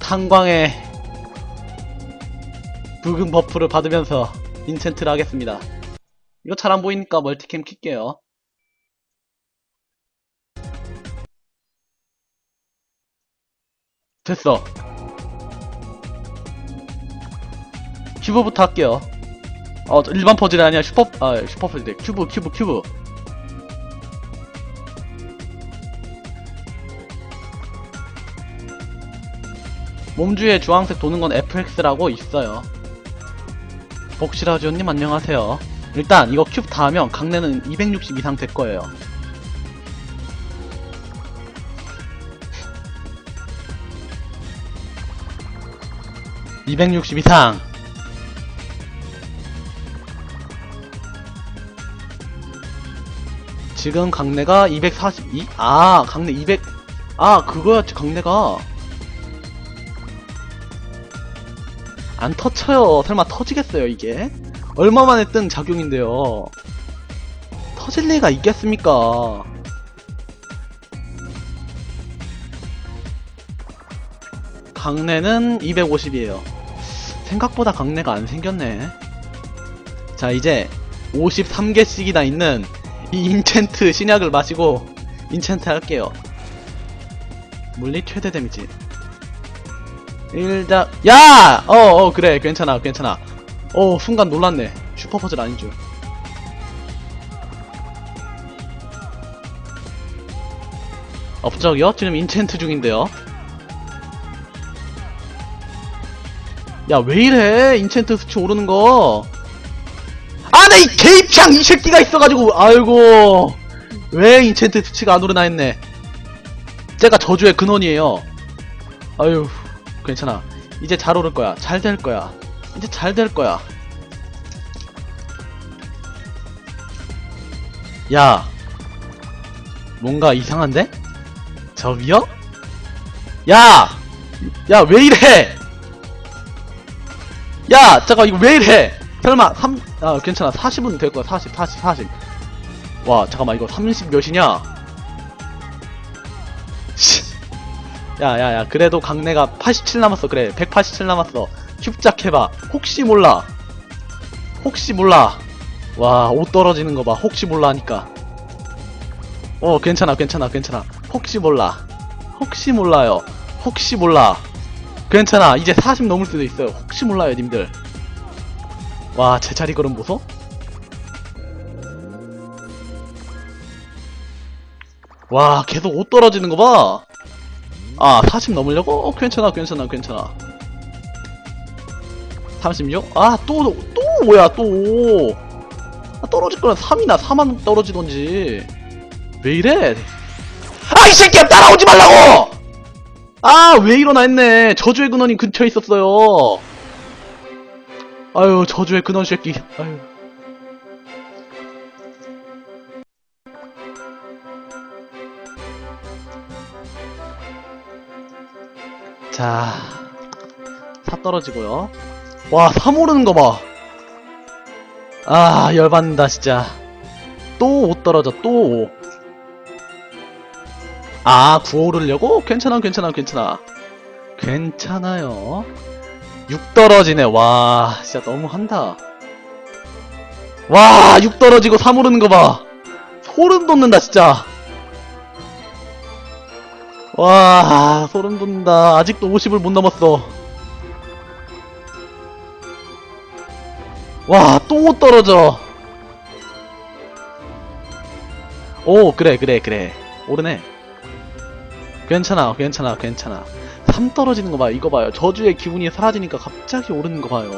탄광의 붉은 버프를 받으면서 인챈트를 하겠습니다. 이거 잘 안 보이니까 멀티캠 킬게요. 됐어. 큐브부터 할게요. 어, 일반 퍼즐이 아니야. 슈퍼, 아, 슈퍼 퍼즐. 큐브, 큐브, 큐브. 몸주에 주황색 도는 건 FX라고 있어요. 복시라지오님 안녕하세요. 일단 이거 큐브 다 하면 강내는 260 이상 될 거예요. (260) 이상 지금 강내가 242? 아 강내 200 아 그거였지 강내가 안 터쳐요. 설마 터지겠어요, 이게? 얼마 만에 뜬 작용인데요. 터질 리가 있겠습니까? 강내는 250이에요. 생각보다 강내가 안 생겼네. 자, 이제 53개씩이나 있는 이 인챈트 신약을 마시고 인챈트 할게요. 물리 최대 데미지. 일단 야! 어, 어, 그래. 괜찮아. 괜찮아. 어, 순간 놀랐네. 슈퍼 퍼즐 아닌 줄. 업적이요? 지금 인챈트 중인데요. 야, 왜 이래? 인챈트 수치 오르는 거. 아, 나이 개입창 이 새끼가 있어가지고, 아이고. 왜 인챈트 수치가 안 오르나 했네. 제가 저주의 근원이에요. 아유. 괜찮아. 이제 잘 오를 거야. 잘 될 거야. 이제 잘 될 거야. 야. 뭔가 이상한데? 저 위요? 야! 야, 왜 이래! 야! 잠깐, 이거 왜 이래! 설마, 3, 아, 괜찮아. 40은 될 거야. 40, 40, 40. 와, 잠깐만, 이거 30 몇이냐? 야야야 그래도 강내가 87 남았어. 그래 187 남았어. 큐브작 해봐. 혹시 몰라. 혹시 몰라. 와 옷 떨어지는 거 봐. 혹시 몰라 하니까. 어 괜찮아 괜찮아 괜찮아. 혹시 몰라. 혹시 몰라요. 혹시 몰라. 괜찮아. 이제 40 넘을 수도 있어요. 혹시 몰라요 님들. 와 제 자리 걸음 보소? 와 계속 옷 떨어지는 거봐 아, 40 넘으려고? 어, 괜찮아, 괜찮아, 괜찮아. 36? 아, 또, 또, 뭐야, 또. 아, 떨어질 거는 3이나 4만 떨어지던지. 왜 이래? 아, 이 새끼야, 따라오지 말라고! 아, 왜 이러나 했네. 저주의 근원이 근처에 있었어요. 아유, 저주의 근원 새끼. 아유. 자, 4 떨어지고요. 와, 3 오르는 거 봐. 아, 열받는다, 진짜. 또 5 떨어져, 또 5. 아, 9 오르려고? 괜찮아, 괜찮아, 괜찮아. 괜찮아요. 6 떨어지네, 와, 진짜 너무한다. 와, 6 떨어지고 3 오르는 거 봐. 소름 돋는다, 진짜. 와 소름 돋는다. 아직도 50을 못 넘었어. 와 또 떨어져. 오 그래 그래 그래. 오르네. 괜찮아 괜찮아 괜찮아. 3 떨어지는 거 봐요 이거 봐요. 저주의 기분이 사라지니까 갑자기 오르는 거 봐요.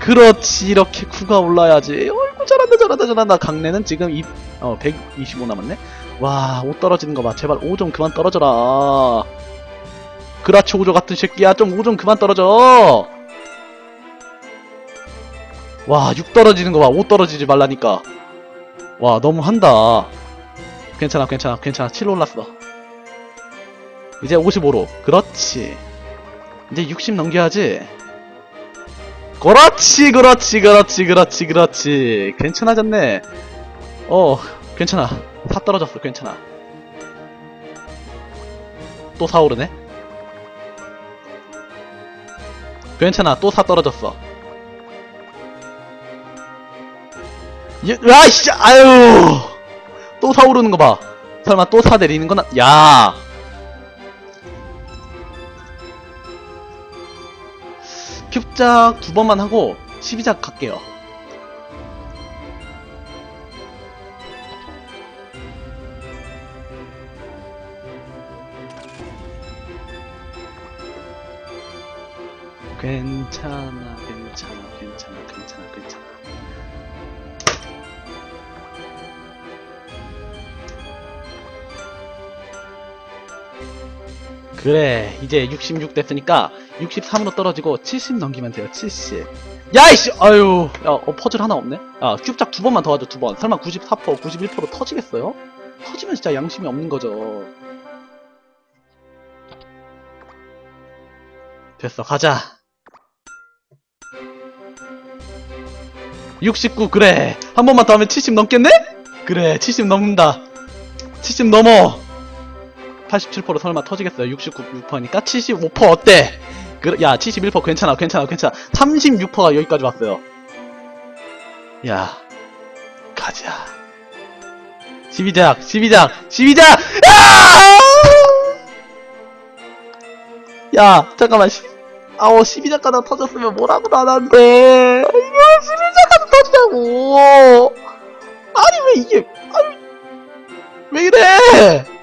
그렇지 이렇게 9가 올라야지. 어이구 잘한다 잘한다 잘한다. 강내는 지금 이, 어, 125 남았네 와, 5 떨어지는 거 봐. 제발 5좀 그만 떨어져라. 그라치 오조 같은 새끼야. 좀5좀 그만 떨어져. 와, 6 떨어지는 거 봐. 5 떨어지지 말라니까. 와, 너무 한다. 괜찮아, 괜찮아, 괜찮아. 7 올랐어. 이제 55로. 그렇지. 이제 60 넘겨야지. 그렇지, 그렇지, 그렇지, 그렇지, 그렇지. 괜찮아졌네. 어, 괜찮아. 다 떨어졌어. 괜찮아. 또 사오르네? 괜찮아. 또 사 떨어졌어. 예, 아이씨 아유. 또 사 오르는 거봐. 설마 또 사 내리는 거나. 야. 큐작 두 번만 하고 12작 갈게요 괜찮아, 괜찮아, 괜찮아, 괜찮아, 괜찮아. 그래, 이제 66 됐으니까 63으로 떨어지고 70 넘기면 돼요, 70. 야이씨! 아유, 야, 어, 퍼즐 하나 없네? 야, 큐브작 두 번만 더 하죠, 두 번. 설마 94%, 91% 터지겠어요? 터지면 진짜 양심이 없는 거죠. 됐어, 가자. 69 그래. 한 번만 더 하면 70 넘겠네? 그래 70 넘는다. 70 넘어. 87% 설마 터지겠어요? 69%니까? 75% 어때? 그래, 야71% 괜찮아 괜찮아 괜찮아. 36%가 여기까지 왔어요. 야 가자. 12작 12작 12작! 아! 야 잠깐만. 아오 12작가다 터졌으면 뭐라고 나한테 이거 12작가도 터지냐고 아니 왜 이게 아니 왜 이래